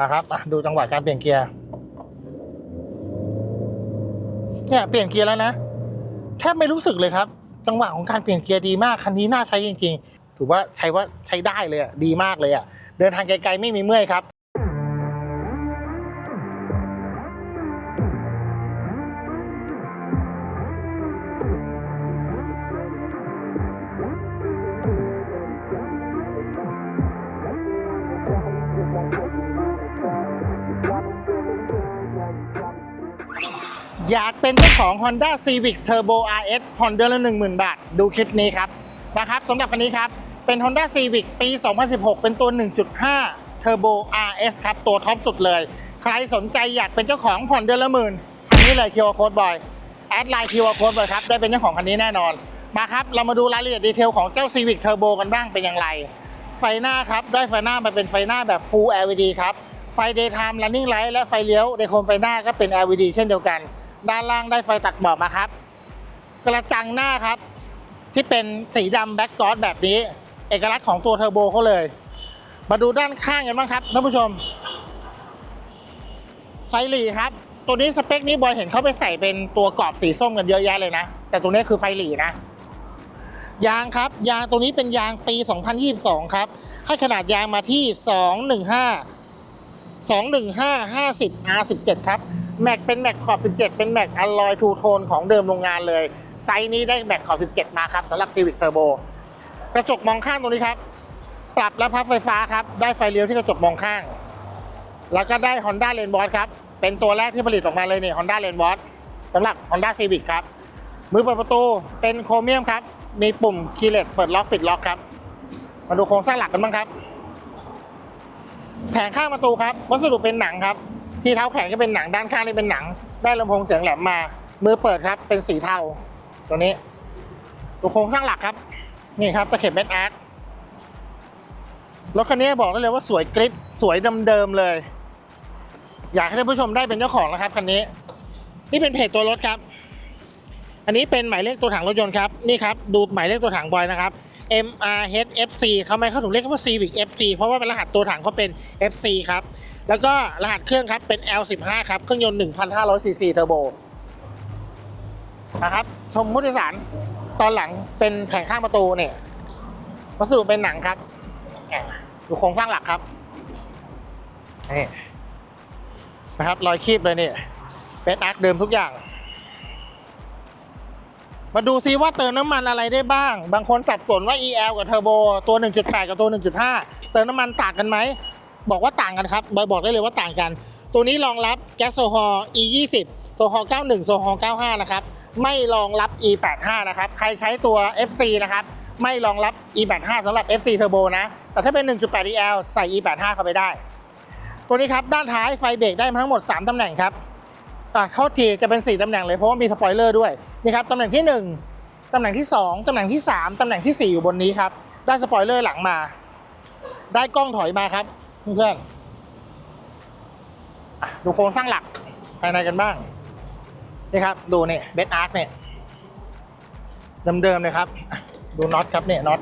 นะครับอะดูจังหวะการเปลี่ยนเกียร์เนี่ยเปลี่ยนเกียร์แล้วนะแทบไม่รู้สึกเลยครับ จังหวะของการเปลี่ยนเกียร์ดีมากคันนี้น่าใช้จริง ๆ ถือว่าใช้ว่าใช้ได้เลยอะดีมากเลยอะเดินทางไกลๆไม่มีเมื่อยครับ อยากเป็นเจ้าของ Honda Civic Turbo RS ผ่อนเดือนละ 10,000 บาท ดูคลิปนี้ครับนะครับสำหรับคันนี้ครับเป็น Honda Civic ปี 2016 เป็นตัว 1.5 Turbo RS ครับ ตัวท็อปสุดเลย ใครสนใจอยากเป็นเจ้าของผ่อนเดือนละหมื่นทางนี้เลย QR Code บอยแอดไลน์ QR Code บอยครับ ได้เป็นเจ้าของคันนี้แน่นอน มาครับ เรามาดูรายละเอียดดีเทลของเจ้า Civic Turbo กันบ้างเป็นอย่างไร ไฟหน้าครับ ได้ไฟหน้ามาเป็นไฟหน้าแบบ Full LED ครับไฟ Daytime Running Light และไฟเลี้ยวในโคมไฟหน้าก็เป็น LED เช่นเดียวกัน ด้านล่างได้ไฟตัดหมอกมาครับ กระจังหน้าครับ ที่เป็นสีดำแบ็กกรอดแบบนี้ เอกลักษณ์ของตัวเทอร์โบเขาเลย มาดูด้านข้างกันบ้างครับท่านผู้ชมไฟหลีครับ ตัวนี้สเปคนี้บอยเห็นเขาไปใส่เป็นตัวกรอบสีส้มกันเยอะแยะเลยนะ แต่ตัวนี้คือไฟหลีนะ ยางครับ ยางตัวนี้เป็นยางปี 2022 ครับ ให้ขนาดยางมาที่ 215 215 50 R17 ครับ แม็กเป็นแม็กขอบ 17 เป็นแม็กอลลอยทูโทนของเดิมโรงงานเลย ไซส์นี้ได้แม็กขอบ 17 มาครับสำหรับ Civic Turbo กระจกมองข้างตรงนี้ครับ ปรับและพับไฟฟ้าครับ ได้ไฟเลี้ยวที่กระจกมองข้าง แล้วก็ได้ Honda l a n e w a t c h ครับ เป็นตัวแรกที่ผลิตออกมาเลยเนี่ย Honda l a n e w a t c h สำหรับ Honda Civic ครับ มือเปิดประตูเป็นโครเมียมครับ มีปุ่มคีย์เลสเปิดล็อกปิดล็อกครับ มาดูโครงสร้างหลักกันบ้างครับ แผงข้างประตูครับ วัสดุเป็นหนังครับ ที่เท้าแขนก็เป็นหนังด้านข้างนี่เป็นหนัง ได้ลำโพงเสียงแหลมมา มือเปิดครับเป็นสีเทาตัวนี้ดูโครงสร้างหลักครับ นี่ครับตะเข็บเม็ดอาร์ตรถคันนี้บอกได้เลยว่าสวยกริปสวยเดิมๆเลย อยากให้ท่านผู้ชมได้เป็นเจ้าของนะครับคันนี้ นี่เป็นเพจตัวรถครับ อันนี้เป็นหมายเลขตัวถังรถยนต์ครับ นี่ครับ ดูหมายเลขตัวถังบอยนะครับ MRHFC ทำไมเขาถึงเรียกว่า Civic FC เพราะว่าเป็นรหัสตัวถังเขาเป็น FC ครับ แล้วก็รหัสเครื่องครับเป็น L15 ครับ เครื่องยนต์ 1,500 cc เทอร์โบนะครับ ชมผู้โดยสารตอนหลังเป็นแผงข้างประตูเนี่ยวัสดุเป็นหนังครับแหม่ดูโครงสร้างหลักครับนี่นะครับรอยคีบเลยเนี่ยเป็นอาร์คเดิมทุกอย่าง มาดูซิว่าเติมน้ำมันอะไรได้บ้าง บางคนสับสนว่า EL กับเทอร์โบตัว 1.8 กับตัว 1.5 เติมน้ำมันต่างกันไหม บอกว่าต่างกันครับบอยบอกได้เลยว่าต่างกัน ตัวนี้รองรับแก๊สโซฮอล์ E20 โซฮอล์91 โซฮอล์95 นะครับ ไม่รองรับ E85 นะครับ ใครใช้ตัว FC นะครับ ไม่รองรับ E85 สำหรับ FC Turbo นะ แต่ถ้าเป็น 1.8 EL ใส่ E85 เข้าไปได้ ตัวนี้ครับด้านท้ายไฟเบรกได้มาทั้งหมด 3ตำแหน่งครับ แต่เข้าทีจะเป็น 4ตำแหน่งเลยเพราะว่ามีสปอยเลอร์ด้วยนี่ครับตำแหน่งที่ 1ตำแหน่งที่ 2ตำแหน่งที่ 3ตำแหน่งทีสี่ 4 อยู่บนนี้ครับ ได้สปอยเลอร์หลังมา ได้กล้องถอยมาครับเพื่อนๆดูโครงสร้างหลักภายในกันบ้างนี่ครับดูเนี่ยเบสอาร์คเนี่ยเดิมๆเลยครับดูน็อตครับเนี่ยน็อต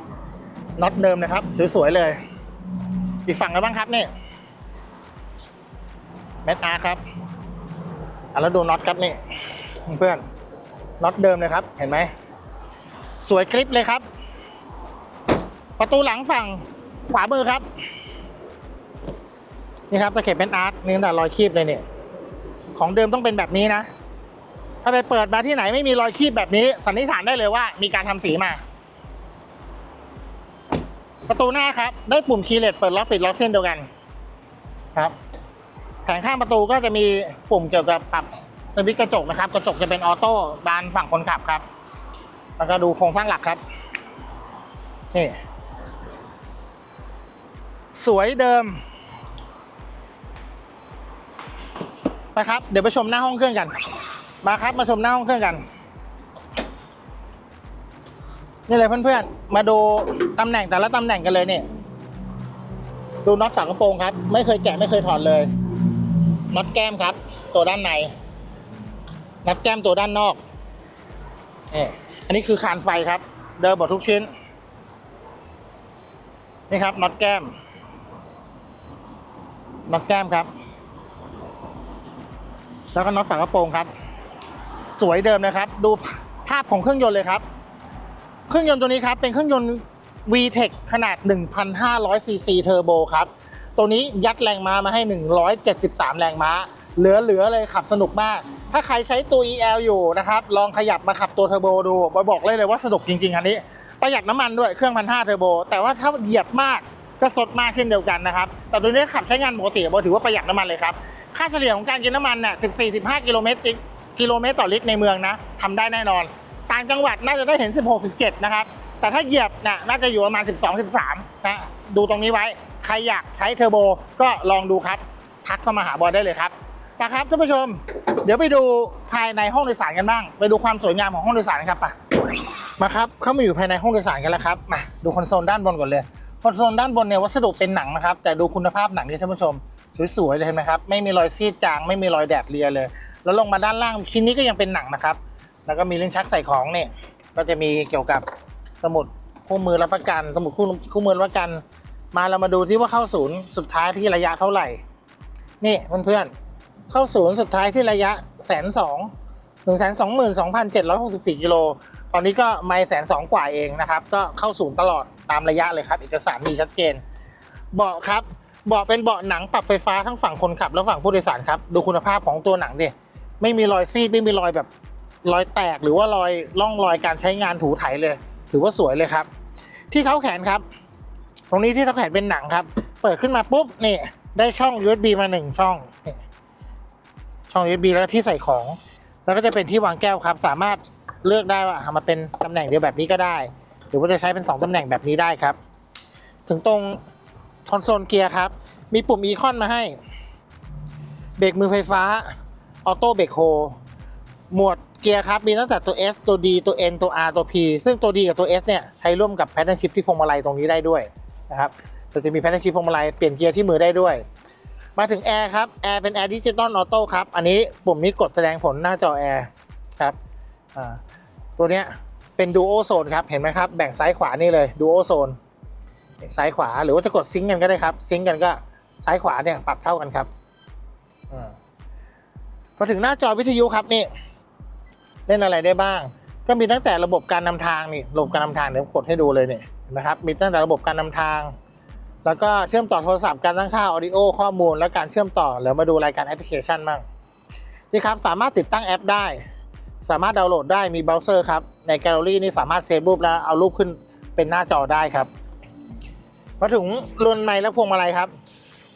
น็อตเดิมนะครับสวยๆเลย อีกฝั่งกันบ้างครับเนี่ยเบสอาร์คครับ แล้วดูน็อตครับนี่เพื่อนน็อตเดิมเลยครับ เห็นไหม สวยคลิปเลยครับ ประตูหลังฝั่งขวามือครับ นี่ครับตะเข็บเป็นอาร์ตนี่ตั้งแต่รอยคีบเลยเนี่ยของเดิมต้องเป็นแบบนี้นะ ถ้าไปเปิดมาที่ไหนไม่มีรอยคีบแบบนี้ สันนิษฐานได้เลยว่า มีการทำสีมา ประตูหน้าครับ ได้ปุ่มคีย์เลสเปิดล็อกปิดล็อกเส้นเดียวกันครับ แผงข้างประตูก็จะมีปุ่มเกี่ยวกับปรับสวิตช์กระจกนะครับ กระจกจะเป็นออโต้บานฝั่งคนขับครับ แล้วก็ดูโครงสร้างหลักครับ นี่ สวยเดิมไปครับ เดี๋ยวไปชมหน้าห้องเครื่องกัน มาครับมาชมหน้าห้องเครื่องกัน นี่เลยเพื่อนๆ มาดูตำแหน่งแต่ละตำแหน่งกันเลยเนี่ยดูน็อตฝากระโปรงครับ ไม่เคยแกะไม่เคยถอดเลย น็อตแก้มครับ ตัวด้านในน็อตแก้มตัวด้านนอกนี่อันนี้คือคานไฟครับ เดิมหมดทุกชิ้น นี่ครับน็อตแก้มน็อตแก้มครับ แล้วก็น็อตฝากระโปรงครับ สวยเดิมนะครับ ดูภาพของเครื่องยนต์เลยครับ เครื่องยนต์ตัวนี้ครับ เป็นเครื่องยนต์ VTEC ขนาด 1,500 cc เทอร์โบครับ ตัวนี้ยัดแรงม้ามาให้ 173 แรงม้า เหลือๆเลยขับสนุกมาก ถ้าใครใช้ตัว EL อยู่นะครับ ลองขยับมาขับตัวเทอร์โบดูบอกเลยเลยว่าสนุกจริงๆคันนี้ ประหยัดน้ำมันด้วยเครื่องพันห้าเทอร์โบ แต่ว่าถ้าเหยียบมากก็สดมากเช่นเดียวกันนะครับ แต่ตัวนี้ขับใช้งานปกติบอถือว่าประหยัดน้ำมันเลยครับ ค่าเฉลี่ยของการกินน้ำมันน่ะ14-15 กิโลเมตรกิโลเมตรต่อลิตรในเมืองนะทำได้แน่นอน ต่างจังหวัดน่าจะได้เห็น 16-17 นะครับ แต่ถ้าเหยียบน่ะน่าจะอยู่ประมาณ 12-13 นะ ดูตรงนี้ไว้ ใครอยากใช้เทอร์โบก็ลองดูครับทักเข้ามาหาบอยได้เลยครับนะครับท่านผู้ชม เดี๋ยวไปดูภายในห้องโดยสารกันบ้าง ไปดูความสวยงามของห้องโดยสารครับไปมาครับเข้ามาอยู่ภายในห้องโดยสารกันแล้วครับมาดูคอนโซลด้านบนก่อนเลยคอนโซลด้านบนเนี่ยวัสดุเป็นหนังนะครับแต่ดูคุณภาพหนังนี่ท่านผู้ชมสวยๆเลยเห็นไหมครับไม่มีรอยซีดจางไม่มีรอยแดดเลียเลย แล้วลงมาด้านล่างชิ้นนี้ก็ยังเป็นหนังนะครับ แล้วก็มีลิ้นชักใส่ของเนี่ยก็จะมีเกี่ยวกับสมุดคู่มือรับประกัน สมุดคู่คู่มือรับประกัน มาเรามาดูที่ว่าเข้าศูนย์สุดท้ายที่ระยะเท่าไหร่ นี่เพื่อนๆเข้าศูนย์สุดท้ายที่ระยะแสนสองหนึ่งแสนสองหมื่นสองพันเจ็ดร้อยหกสิบสี่กิโลตอนนี้ก็ไม่แสนสองกว่าเองนะครับ ก็เข้าศูนย์ตลอดตามระยะเลยครับ เอกสารมีชัดเจน เบาะครับเบาะเป็นเบาะหนังปรับไฟฟ้าทั้งฝั่งคนขับและฝั่งผู้โดยสารครับ ดูคุณภาพของตัวหนังดิไม่มีรอยซีดไม่มีรอยแบบรอยแตกหรือว่ารอยร่องรอยการใช้งานถูไถเลย ถือว่าสวยเลยครับ ที่เท้าแขนครับ ตรงนี้ที่เท้าแขนเป็นหนังครับ เปิดขึ้นมาปุ๊บนี่ได้ช่อง USB มาหนึ่งช่องช่อง USB แล้วที่ใส่ของ แล้วก็จะเป็นที่วางแก้วครับ สามารถเลือกได้ว่าเอามาเป็นตำแหน่งเดียวแบบนี้ก็ได้ หรือว่าจะใช้เป็น 2ตำแหน่งแบบนี้ได้ครับ ถึงตรงคอนโซลเกียร์ครับ มีปุ่มอีคอนมาให้ เบรกมือไฟฟ้า ออโต้เบรกโฮ หมวดเกียร์ครับ มีตั้งแต่ตัว S ตัว D ตัว N ตัว R ตัว P ซึ่งตัว D กับตัว S เนี่ย ใช้ร่วมกับแพทเทิร์นชิพที่พวงมาลัยตรงนี้ได้ด้วย นะครับเราจะมีแพทเทิร์นชิพวงมาลัยเปลี่ยนเกียร์ที่มือได้ด้วย มาถึงแอร์ครับแอร์เป็นแอร์ดิจิตอลออโต้ครับอันนี้ปุ่มนี้กดแสดงผลหน้าจอแอร์ครับตัวเนี้ยเป็นดูโอโซนครับเห็นไหมครับแบ่งซ้ายขวานี่เลยดูโอโซนซ้ายขวาหรือว่าจะกดซิงก์กันก็ได้ครับซิงก์กันก็ซ้ายขวาเนี่ยปรับเท่ากันครับมาถึงหน้าจอวิทยุครับนี่เล่นอะไรได้บ้าง ก็มีตั้งแต่ระบบการนำทางนี่ระบบการนำทางเดี๋ยวกดให้ดูเลยเนี่ย นะครับ มีตั้งแต่ระบบการนำทาง แล้วก็เชื่อมต่อโทรศัพท์การตั้งค่าออดิโอข้อมูล และการเชื่อมต่อเดี๋ยวมาดูรายการแอปพลิเคชันบ้างนี่ครับสามารถติดตั้งแอปได้ สามารถดาวน์โหลดได้มีเบราว์เซอร์ครับในแกลเลอรี่นี่สามารถเซฟรูปแล้วเอารูปขึ้นเป็นหน้าจอได้ครับ มาถึงลวนไม้และพวงมาลัยครับ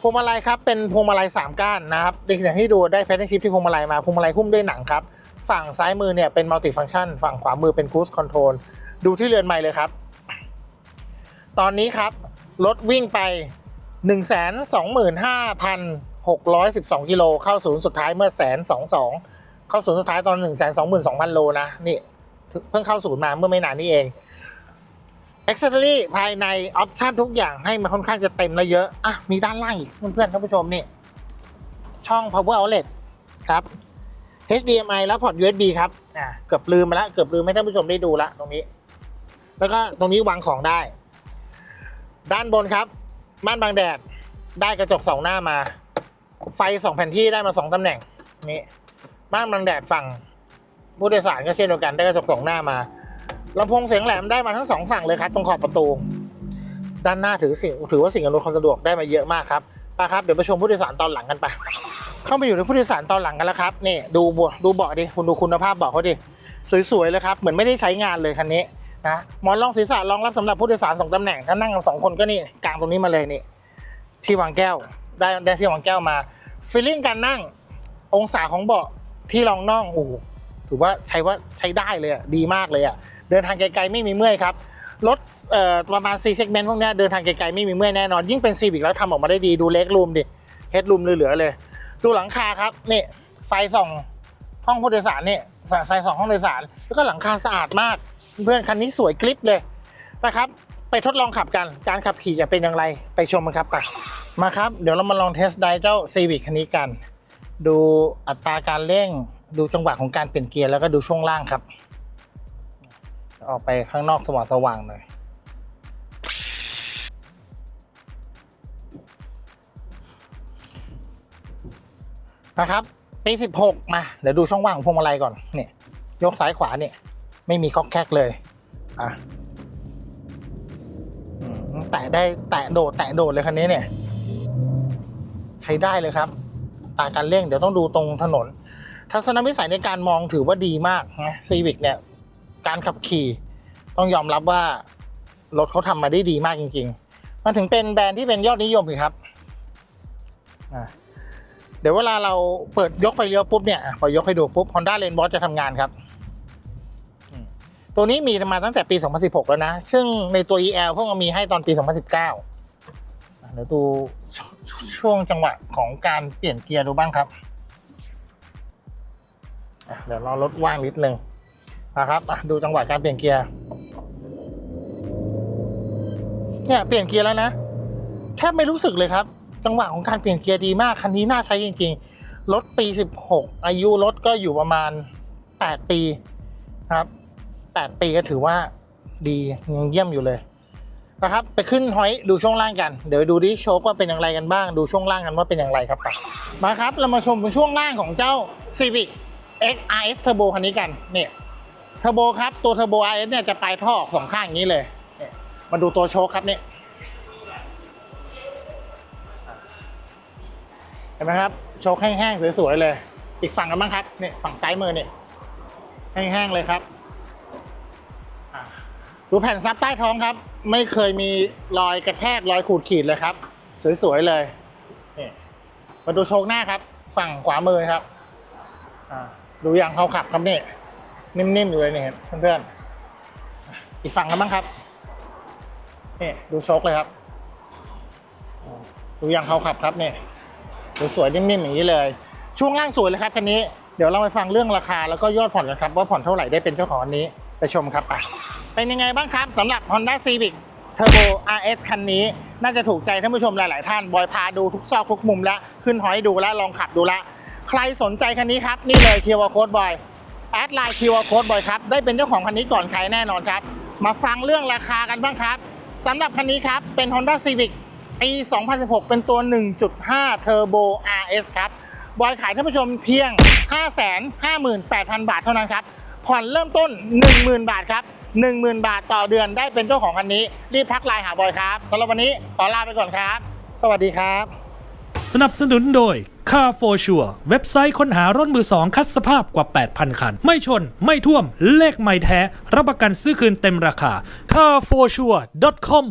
พวงมาลัยครับเป็นพวงมาลัยสามก้านนะครับอย่างที่ดูได้แพทเทิร์นชิพที่พวงมาลัยมาพวงมาลัยหุ้มด้วยหนังครับ ฝั่งซ้ายมือเนี่ยเป็นมัลติฟัง c t ชันฝั่งขวามือเป็น Cruise Control ดูที่เรือนไม้เลยครับ ตอนนี้ครับรถวิ่งไป 125,612 กิโลเข้าศูนย์สุดท้ายเมื่อแสนสองสองเข้าศูนย์สุดท้ายตอน 122,000 โลนะนี่เพิ่งเข้าศูนย์มาเมื่อไม่นานนี้เอง Accessory ภายในออปชันทุกอย่างให้มันค่อนข้างจะเต็มและเยอะ อะ มีด้านล่างอีกเพื่อนๆท่านผู้ชมนี่ ช่อง power outlet ครับ HDMI แล้วพอร์ต USB ครับอ่าเกือบลืมมาแล้วเกือบลืมให้ท่านผู้ชมได้ดูละตรงนี้ แล้วก็ตรงนี้วางของได้ ด้านบนครับ ม่านบังแดด ได้กระจกสองหน้ามา ไฟสองแผ่นที่ได้มาสองตำแหน่งนี่ม่านบังแดดฝั่งผู้โดยสารก็เช่นเดียวกันได้กระจกสองหน้ามาลำโพงเสียงแหลมได้มาทั้งสองฝั่งเลยครับตรงขอบประตู ด้านหน้าถือสิ่งถือว่าสิ่งอำนวยความสะดวกได้มาเยอะมากครับไปครับเดี๋ยวไปชมผู้โดยสารตอนหลังกันไป เข้าไปอยู่ในผู้โดยสารตอนหลังกันแล้วครับนี่ดูบาะดูเบาะดิคุณดูคุณภาพเบาะเขาดิสวยๆเลยครับเหมือนไม่ได้ใช้งานเลยคันนี้ นะหมอนรองศีรษะรองรับสำหรับผู้โดยสารสองตำแหน่งถ้านั่งกันสองคนก็นี่กลางตรงนี้มาเลยนี่ ที่วางแก้วได้ได้ที่วางแก้วมาฟีลลิ่งการนั่งองศาของเบาะที่รองน่องโอ้ถือว่าใช้ว่าใช้ได้เลยอะดีมากเลยอะเดินทางไกลๆไม่มีเมื่อยครับรถประมาณ 4 segment พวกนี้เดินทางไกลๆไม่มีเมื่อยแน่นอน ยิ่งเป็นซีวิกแล้วทำออกมาได้ดีดูเล็กรูมดิเฮดรูมเหลือๆเลย ดูหลังคาครับนี่ไฟส่องห้องผู้โดยสารนี่ไฟส่องห้องโดยสาร แล้วก็หลังคาสะอาดมาก เพื่อนคันนี้สวยกริปเลยนะครับ ไปทดลองขับกัน การขับขี่จะเป็นอย่างไรไปชมกันครับไปมาครับ เดี๋ยวเรามาลองเทสไดเจ้าซีวิ c คันนี้กัน ดูอัตราการเร่ง ดูจังหวะของการเปลี่ยนเกียร์แล้วก็ดูช่วงล่างครับ ออกไปข้างนอกสว่างสว่างๆหน่อยนะครับปี16 มา เดี๋ยวดูช่องว่างของพวงมาลัยก่อนเนี่ยยกซ้ายขวาเนี่ย ไม่มีก๊อกแคกเลยอะแตะได้แตะโดดแตะโดดเลยคันนี้เนี่ย ใช้ได้เลยครับตาการเร่งเดี๋ยวต้องดูตรงถนน ทัศนวิสัยในการมองถือว่าดีมากนะซีวิกเนี่ย การขับขี่ต้องยอมรับว่ารถเขาทำมาได้ดีมากจริง ๆ มันถึงเป็นแบรนด์ที่เป็นยอดนิยมอีกครับเดี๋ยวเวลาเราเปิดยกไฟเลี้ยวปุ๊บเนี่ยพอยกให้ดูปุ๊บ Honda l a n e b o s จะทำงานครับ ตัวนี้มีมาตั้งแต่ปี 2016 แล้วนะ ซึ่งในตัว EL เพิ่งมามีให้ตอนปี 2019เดี๋ยวดูชช่วงจังหวะของการเปลี่ยนเกียร์ดูบ้างครับ เดี๋ยวราลดว่างนิดนึงนะครับดูจังหวะการเปลี่ยนเกียร์ เนี่ยเปลี่ยนเกียร์แล้วนะ แทบไม่รู้สึกเลยครับ จังหวะของการเปลี่ยนเกียร์ดีมาก คันนี้น่าใช้จริง ๆ รถปี 16 อายุรถก็อยู่ประมาณ 8 ปีครับ 8 ปีก็ถือว่าดียังเยี่ยมอยู่เลยนะครับไปขึ้นหอยดูช่วงล่างกัน เดี๋ยวดูดิโชคว่าเป็นอย่างไรกันบ้าง ดูช่วงล่างกันว่าเป็นอย่างไรครับมาครับ เรามาชมช่วงล่างของเจ้า Civic XRS Turbo คันนี้กันเนี่ยเทอร์โบครับตัวเทอร์โบ RS เนี่ยจะปลายท่อออกสองข้างอย่างนี้เลยมาดูตัวโชคครับเนี่ยเห็นไหมครับโชคแห้งๆสวยๆเลย อีกฝั่งกันบ้างครับเนี่ยฝั่งซ้ายมือเนี่ยแห้งๆเลยครับ ดูแผ่นซับใต้ท้องครับ ไม่เคยมีรอยกระแทกรอยขูดขีดเลยครับ สวยๆเลยนี่มาดูโชคหน้าครับ ฝั่งขวามือครับดูอย่างเขาขับครับนี่นิ่มๆอยู่เลยเนี่ยเพื่อนๆอีกฝั่งกันบ้างครับนี่ดูโชคเลยครับ ดูอย่างเขาขับครับนี่ดูสวยนิ่มๆอย่างนี้เลย ช่วงล่างสวยเลยครับคันนี้เดี๋ยวเราไปฟังเรื่องราคาแล้วก็ยอดผ่อนกันครับว่าผ่อนเท่าไหร่ได้เป็นเจ้าของอันนี้ ไปชมครับอะเป็นยังไงบ้างครับสำหรับ Honda Civic Turbo RS คันนี้ น่าจะถูกใจท่านผู้ชมหลาย ๆ ท่าน บอยพาดูทุกซอกทุกมุมแล้ว ขึ้นหอยดูแล้วลองขับดูแล้วใครสนใจคันนี้ครับ นี่เลยคิวอาร์โค้ดบอยแอดไลน์คิวอาร์โค้ดบอยครับ ได้เป็นเจ้าของคันนี้ก่อนใครแน่นอนครับ มาฟังเรื่องราคากันบ้างครับสำหรับคันนี้ครับเป็น Honda Civic ปี 2016 เป็นตัว 1.5 Turbo RS ครับบอยขายท่านผู้ชมเพียง 558,000 บาทเท่านั้นครับ ผ่อนเริ่มต้น 10,000 บาทครับ 10,000 บาทต่อเดือนได้เป็นเจ้าของคันนี้ รีบทักไลน์หาบอยครับสำหรับวันนี้ขอลาไปก่อนครับ สวัสดีครับ สนับสนุนโดย Car for Sure เว็บไซต์ค้นหารถมือสองคัดสภาพกว่า 8,000 คัน ไม่ชน ไม่ท่วม เลขไม่แท้ รับประกันซื้อคืนเต็มราคา carforsure.com